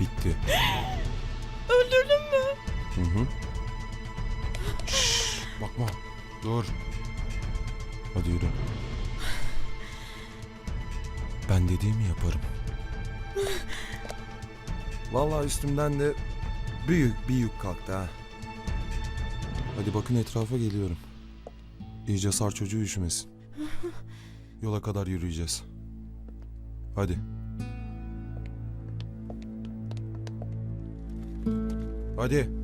Bitti. Öldürdün mü? Hı hı. Şşş, bakma. Dur. Hadi yürü. Ben dediğimi yaparım. Vallahi üstümden de büyük bir yük kalktı ha. Hadi bakın etrafa geliyorum. İyice sar çocuğu üşümesin. Yola kadar yürüyeceğiz. Hadi. Hadi.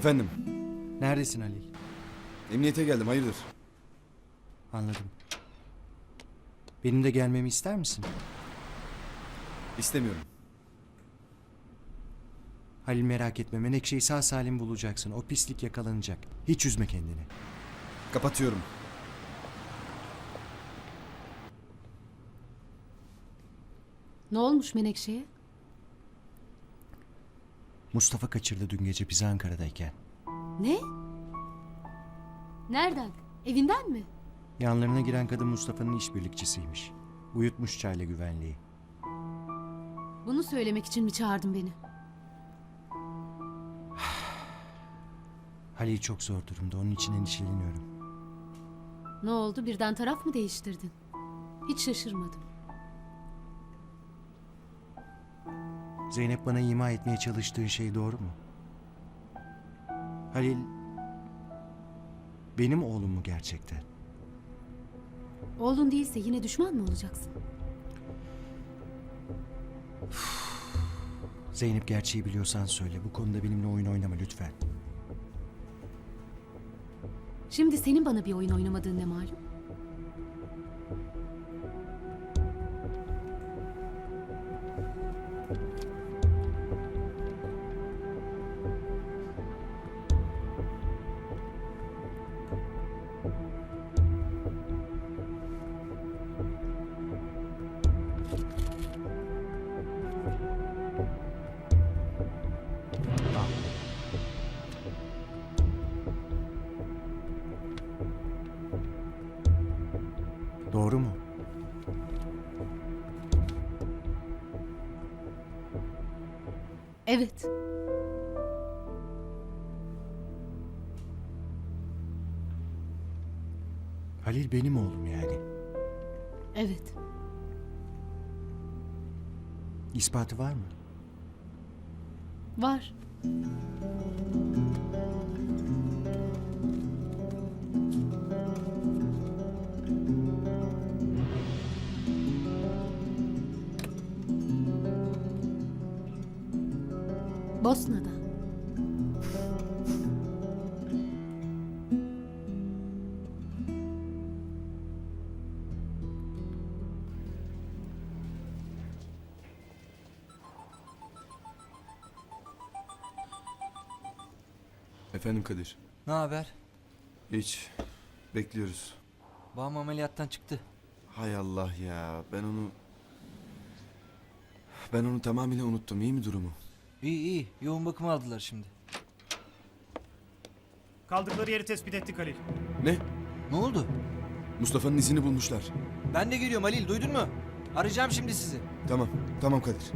Efendim, Neredesin Halil? emniyete geldim, hayırdır? Anladım. Benim de gelmemi ister misin? İstemiyorum. Halil merak etme Menekşe'yi sağ salim bulacaksın. O pislik yakalanacak. Hiç üzme kendini. Kapatıyorum. Ne olmuş Menekşe'ye? Mustafa kaçırdı dün gece bizi Ankara'dayken. Ne? Nereden? Evinden mi? Yanlarına giren kadın Mustafa'nın işbirlikçisiymiş. Uyutmuş çayla güvenliği. Bunu söylemek için mi çağırdın beni? Halil çok zor durumda. Onun için endişeleniyorum. Ne oldu? Birden taraf mı değiştirdin? Hiç şaşırmadım. Zeynep bana ima etmeye çalıştığı şey doğru mu? Halil benim oğlum mu gerçekten? Oğlun değilse yine düşman mı olacaksın? Zeynep gerçeği biliyorsan söyle. Bu konuda benimle oyun oynama lütfen. Şimdi senin bana bir oyun oynamadığın ne malum? Doğru mu? Evet. Halil benim oğlum yani. Evet. İspatı var mı? Var. Bosna'da. Efendim Kadir. Ne haber? Hiç. Bekliyoruz. Babam ameliyattan çıktı. Hay Allah ya, ben onu... Ben onu tamamıyla unuttum, iyi mi durumu? İyi iyi. Yoğun bakıma aldılar şimdi. Kaldıkları yeri tespit ettik Halil. Ne? Ne oldu? Mustafa'nın izini bulmuşlar. Ben de geliyorum Halil. Duydun mu? Arayacağım şimdi sizi. Tamam, tamam Kadir.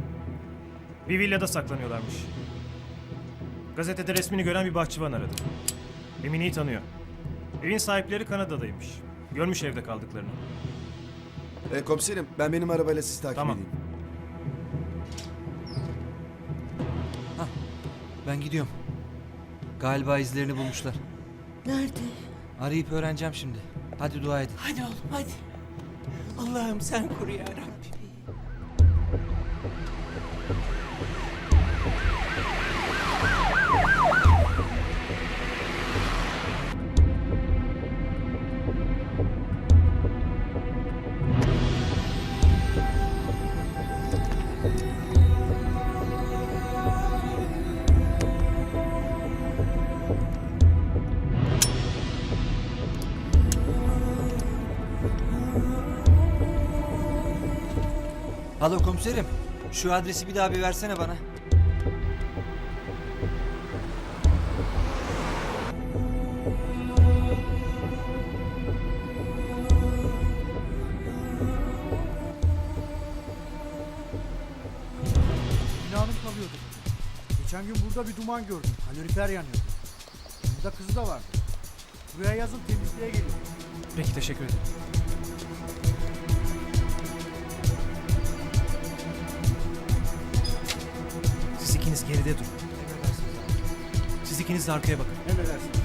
Bir villada saklanıyorlarmış. Gazetede resmini gören bir bahçıvan aradı. Emine'yi tanıyor. Evin sahipleri Kanada'daymış. Görmüş evde kaldıklarını. E, komiserim, ben benim arabayla sizi takip Tamam. edeyim. Ben gidiyorum. Galiba izlerini bulmuşlar. Nerede? Arayıp öğreneceğim şimdi. Hadi dua edin. Hadi oğlum hadi. Allah'ım sen koru ya Rabbi. Alo komiserim. Şu adresi bir daha bir versene bana. Binanın kalıyordu. Geçen gün burada bir duman gördüm. Kalorifer yanıyordu. Burada kızı da vardı. Buraya yazın temizliğe geliyor. Peki teşekkür ederim. Geride durun. Siz ikiniz de arkaya bakın. Emredersiniz.